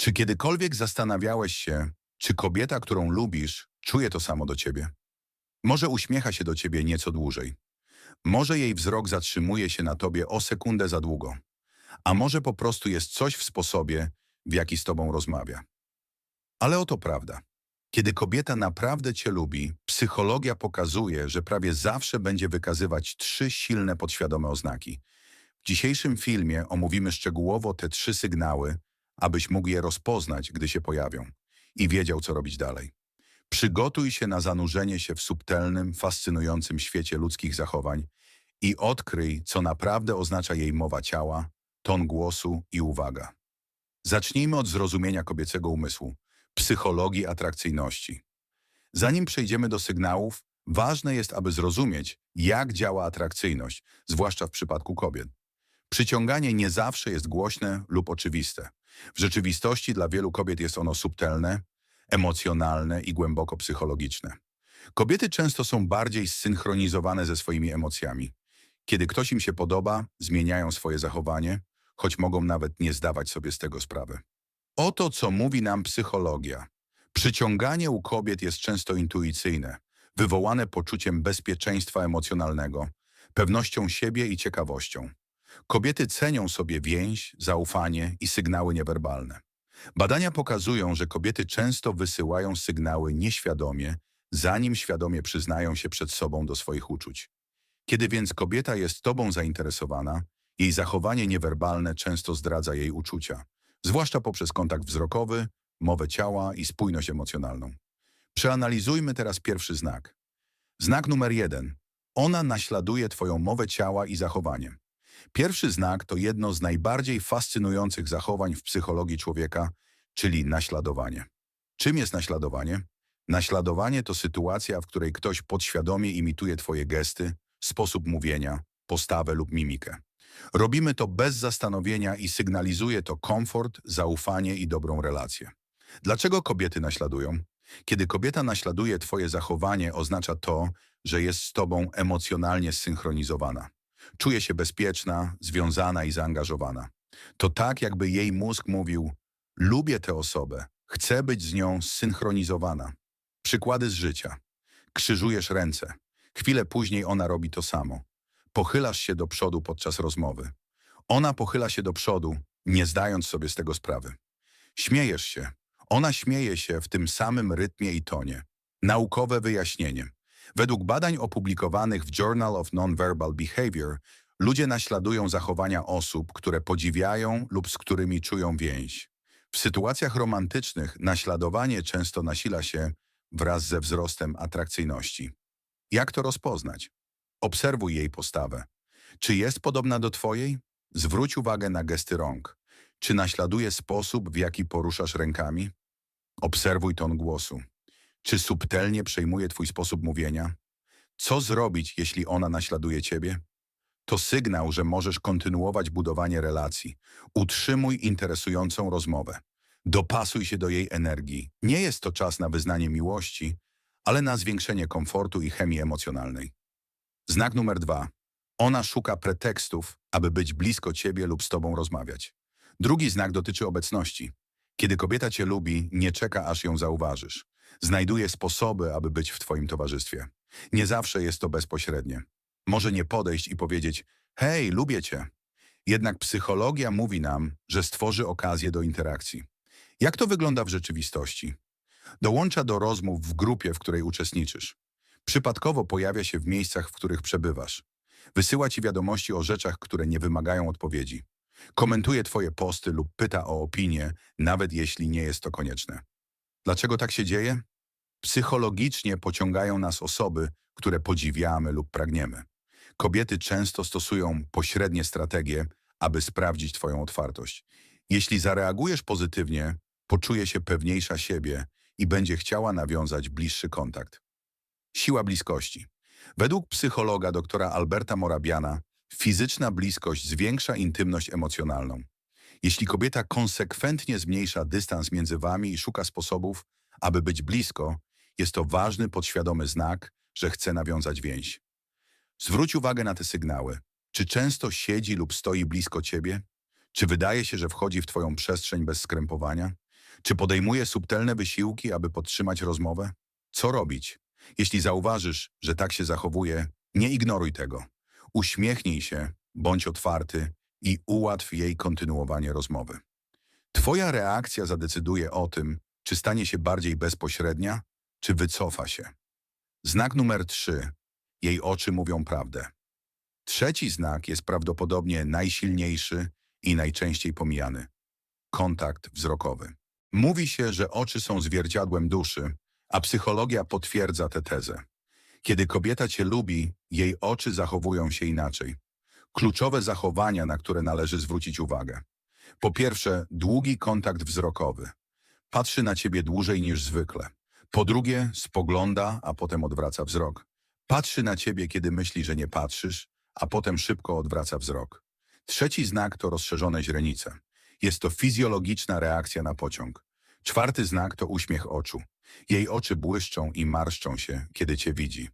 Czy kiedykolwiek zastanawiałeś się, czy kobieta, którą lubisz, czuje to samo do ciebie? Może uśmiecha się do ciebie nieco dłużej. Może jej wzrok zatrzymuje się na tobie o sekundę za długo. A może po prostu jest coś w sposobie, w jaki z tobą rozmawia. Ale oto prawda. Kiedy kobieta naprawdę cię lubi, psychologia pokazuje, że prawie zawsze będzie wykazywać trzy silne podświadome oznaki. W dzisiejszym filmie omówimy szczegółowo te trzy sygnały, abyś mógł je rozpoznać, gdy się pojawią i wiedział, co robić dalej. Przygotuj się na zanurzenie się w subtelnym, fascynującym świecie ludzkich zachowań i odkryj, co naprawdę oznacza jej mowa ciała, ton głosu i uwaga. Zacznijmy od zrozumienia kobiecego umysłu, psychologii atrakcyjności. Zanim przejdziemy do sygnałów, ważne jest, aby zrozumieć, jak działa atrakcyjność, zwłaszcza w przypadku kobiet. Przyciąganie nie zawsze jest głośne lub oczywiste. W rzeczywistości dla wielu kobiet jest ono subtelne, emocjonalne i głęboko psychologiczne. Kobiety często są bardziej zsynchronizowane ze swoimi emocjami. Kiedy ktoś im się podoba, zmieniają swoje zachowanie, choć mogą nawet nie zdawać sobie z tego sprawy. Oto co mówi nam psychologia. Przyciąganie u kobiet jest często intuicyjne, wywołane poczuciem bezpieczeństwa emocjonalnego, pewnością siebie i ciekawością. Kobiety cenią sobie więź, zaufanie i sygnały niewerbalne. Badania pokazują, że kobiety często wysyłają sygnały nieświadomie, zanim świadomie przyznają się przed sobą do swoich uczuć. Kiedy więc kobieta jest tobą zainteresowana, jej zachowanie niewerbalne często zdradza jej uczucia, zwłaszcza poprzez kontakt wzrokowy, mowę ciała i spójność emocjonalną. Przeanalizujmy teraz pierwszy znak. Znak numer jeden. Ona naśladuje twoją mowę ciała i zachowanie. Pierwszy znak to jedno z najbardziej fascynujących zachowań w psychologii człowieka, czyli naśladowanie. Czym jest naśladowanie? Naśladowanie to sytuacja, w której ktoś podświadomie imituje twoje gesty, sposób mówienia, postawę lub mimikę. Robimy to bez zastanowienia i sygnalizuje to komfort, zaufanie i dobrą relację. Dlaczego kobiety naśladują? Kiedy kobieta naśladuje twoje zachowanie, oznacza to, że jest z tobą emocjonalnie zsynchronizowana. Czuje się bezpieczna, związana i zaangażowana. To tak, jakby jej mózg mówił: Lubię tę osobę, chcę być z nią zsynchronizowana. Przykłady z życia. Krzyżujesz ręce. Chwilę później ona robi to samo. Pochylasz się do przodu podczas rozmowy. Ona pochyla się do przodu, nie zdając sobie z tego sprawy. Śmiejesz się. Ona śmieje się w tym samym rytmie i tonie. Naukowe wyjaśnienie. Według badań opublikowanych w Journal of Nonverbal Behavior, ludzie naśladują zachowania osób, które podziwiają lub z którymi czują więź. W sytuacjach romantycznych naśladowanie często nasila się wraz ze wzrostem atrakcyjności. Jak to rozpoznać? Obserwuj jej postawę. Czy jest podobna do twojej? Zwróć uwagę na gesty rąk. Czy naśladuje sposób, w jaki poruszasz rękami? Obserwuj ton głosu. Czy subtelnie przejmuje twój sposób mówienia? Co zrobić, jeśli ona naśladuje ciebie? To sygnał, że możesz kontynuować budowanie relacji. Utrzymuj interesującą rozmowę. Dopasuj się do jej energii. Nie jest to czas na wyznanie miłości, ale na zwiększenie komfortu i chemii emocjonalnej. Znak numer dwa. Ona szuka pretekstów, aby być blisko ciebie lub z tobą rozmawiać. Drugi znak dotyczy obecności. Kiedy kobieta cię lubi, nie czeka, aż ją zauważysz. Znajduje sposoby, aby być w twoim towarzystwie. Nie zawsze jest to bezpośrednie. Może nie podejść i powiedzieć, hej, lubię cię. Jednak psychologia mówi nam, że stworzy okazję do interakcji. Jak to wygląda w rzeczywistości? Dołącza do rozmów w grupie, w której uczestniczysz. Przypadkowo pojawia się w miejscach, w których przebywasz. Wysyła ci wiadomości o rzeczach, które nie wymagają odpowiedzi. Komentuje twoje posty lub pyta o opinię, nawet jeśli nie jest to konieczne. Dlaczego tak się dzieje? Psychologicznie pociągają nas osoby, które podziwiamy lub pragniemy. Kobiety często stosują pośrednie strategie, aby sprawdzić twoją otwartość. Jeśli zareagujesz pozytywnie, poczuje się pewniejsza siebie i będzie chciała nawiązać bliższy kontakt. Siła bliskości. Według psychologa doktora Alberta Morabiana, fizyczna bliskość zwiększa intymność emocjonalną. Jeśli kobieta konsekwentnie zmniejsza dystans między wami i szuka sposobów, aby być blisko, jest to ważny podświadomy znak, że chce nawiązać więź. Zwróć uwagę na te sygnały. Czy często siedzi lub stoi blisko ciebie? Czy wydaje się, że wchodzi w twoją przestrzeń bez skrępowania? Czy podejmuje subtelne wysiłki, aby podtrzymać rozmowę? Co robić? Jeśli zauważysz, że tak się zachowuje, nie ignoruj tego. Uśmiechnij się, bądź otwarty i ułatw jej kontynuowanie rozmowy. Twoja reakcja zadecyduje o tym, czy stanie się bardziej bezpośrednia, czy wycofa się. Znak numer trzy. Jej oczy mówią prawdę. Trzeci znak jest prawdopodobnie najsilniejszy i najczęściej pomijany. Kontakt wzrokowy. Mówi się, że oczy są zwierciadłem duszy, a psychologia potwierdza tę tezę. Kiedy kobieta cię lubi, jej oczy zachowują się inaczej. Kluczowe zachowania, na które należy zwrócić uwagę. Po pierwsze, długi kontakt wzrokowy. Patrzy na ciebie dłużej niż zwykle. Po drugie, spogląda, a potem odwraca wzrok. Patrzy na ciebie, kiedy myśli, że nie patrzysz, a potem szybko odwraca wzrok. Trzeci znak to rozszerzone źrenice. Jest to fizjologiczna reakcja na pociąg. Czwarty znak to uśmiech oczu. Jej oczy błyszczą i marszczą się, kiedy cię widzi.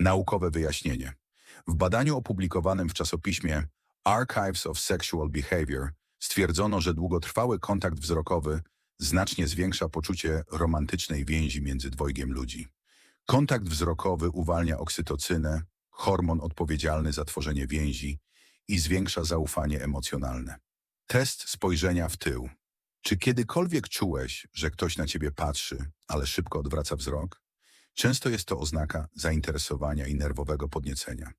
Naukowe wyjaśnienie. W badaniu opublikowanym w czasopiśmie Archives of Sexual Behavior stwierdzono, że długotrwały kontakt wzrokowy znacznie zwiększa poczucie romantycznej więzi między dwojgiem ludzi. Kontakt wzrokowy uwalnia oksytocynę, hormon odpowiedzialny za tworzenie więzi i zwiększa zaufanie emocjonalne. Test spojrzenia w tył. Czy kiedykolwiek czułeś, że ktoś na ciebie patrzy, ale szybko odwraca wzrok? Często jest to oznaka zainteresowania i nerwowego podniecenia.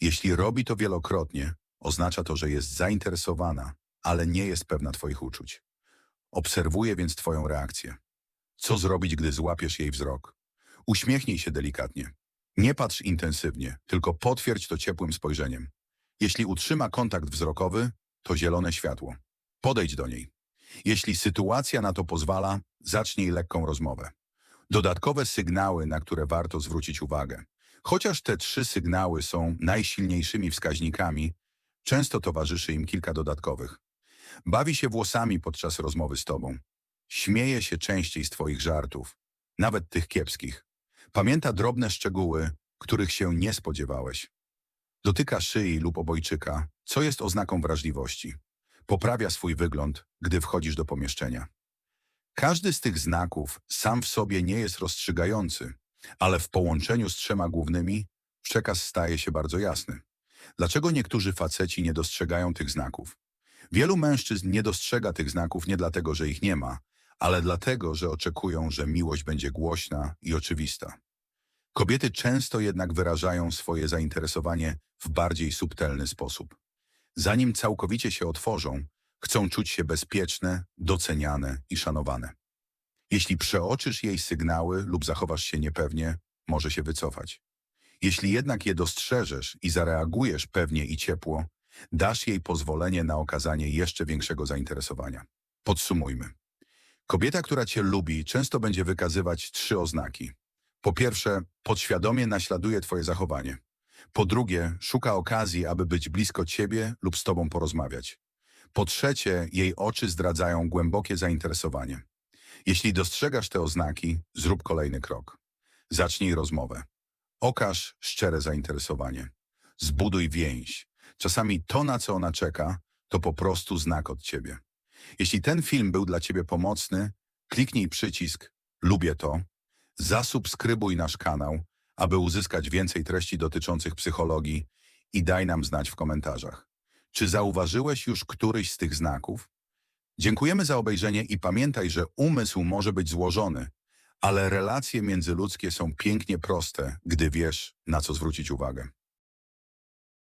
Jeśli robi to wielokrotnie, oznacza to, że jest zainteresowana, ale nie jest pewna twoich uczuć. Obserwuje więc twoją reakcję. Co zrobić, gdy złapiesz jej wzrok? Uśmiechnij się delikatnie. Nie patrz intensywnie, tylko potwierdź to ciepłym spojrzeniem. Jeśli utrzyma kontakt wzrokowy, to zielone światło. Podejdź do niej. Jeśli sytuacja na to pozwala, zacznij lekką rozmowę. Dodatkowe sygnały, na które warto zwrócić uwagę. Chociaż te trzy sygnały są najsilniejszymi wskaźnikami, często towarzyszy im kilka dodatkowych. Bawi się włosami podczas rozmowy z tobą. Śmieje się częściej z twoich żartów, nawet tych kiepskich. Pamięta drobne szczegóły, których się nie spodziewałeś. Dotyka szyi lub obojczyka, co jest oznaką wrażliwości. Poprawia swój wygląd, gdy wchodzisz do pomieszczenia. Każdy z tych znaków sam w sobie nie jest rozstrzygający, ale w połączeniu z trzema głównymi przekaz staje się bardzo jasny. Dlaczego niektórzy faceci nie dostrzegają tych znaków? Wielu mężczyzn nie dostrzega tych znaków nie dlatego, że ich nie ma, ale dlatego, że oczekują, że miłość będzie głośna i oczywista. Kobiety często jednak wyrażają swoje zainteresowanie w bardziej subtelny sposób. Zanim całkowicie się otworzą, chcą czuć się bezpieczne, doceniane i szanowane. Jeśli przeoczysz jej sygnały lub zachowasz się niepewnie, może się wycofać. Jeśli jednak je dostrzeżesz i zareagujesz pewnie i ciepło, dasz jej pozwolenie na okazanie jeszcze większego zainteresowania. Podsumujmy. Kobieta, która cię lubi, często będzie wykazywać trzy oznaki. Po pierwsze, podświadomie naśladuje twoje zachowanie. Po drugie, szuka okazji, aby być blisko ciebie lub z tobą porozmawiać. Po trzecie, jej oczy zdradzają głębokie zainteresowanie. Jeśli dostrzegasz te oznaki, zrób kolejny krok. Zacznij rozmowę. Okaż szczere zainteresowanie. Zbuduj więź. Czasami to, na co ona czeka, to po prostu znak od ciebie. Jeśli ten film był dla ciebie pomocny, kliknij przycisk Lubię to, zasubskrybuj nasz kanał, aby uzyskać więcej treści dotyczących psychologii i daj nam znać w komentarzach. Czy zauważyłeś już któryś z tych znaków? Dziękujemy za obejrzenie i pamiętaj, że umysł może być złożony, ale relacje międzyludzkie są pięknie proste, gdy wiesz, na co zwrócić uwagę.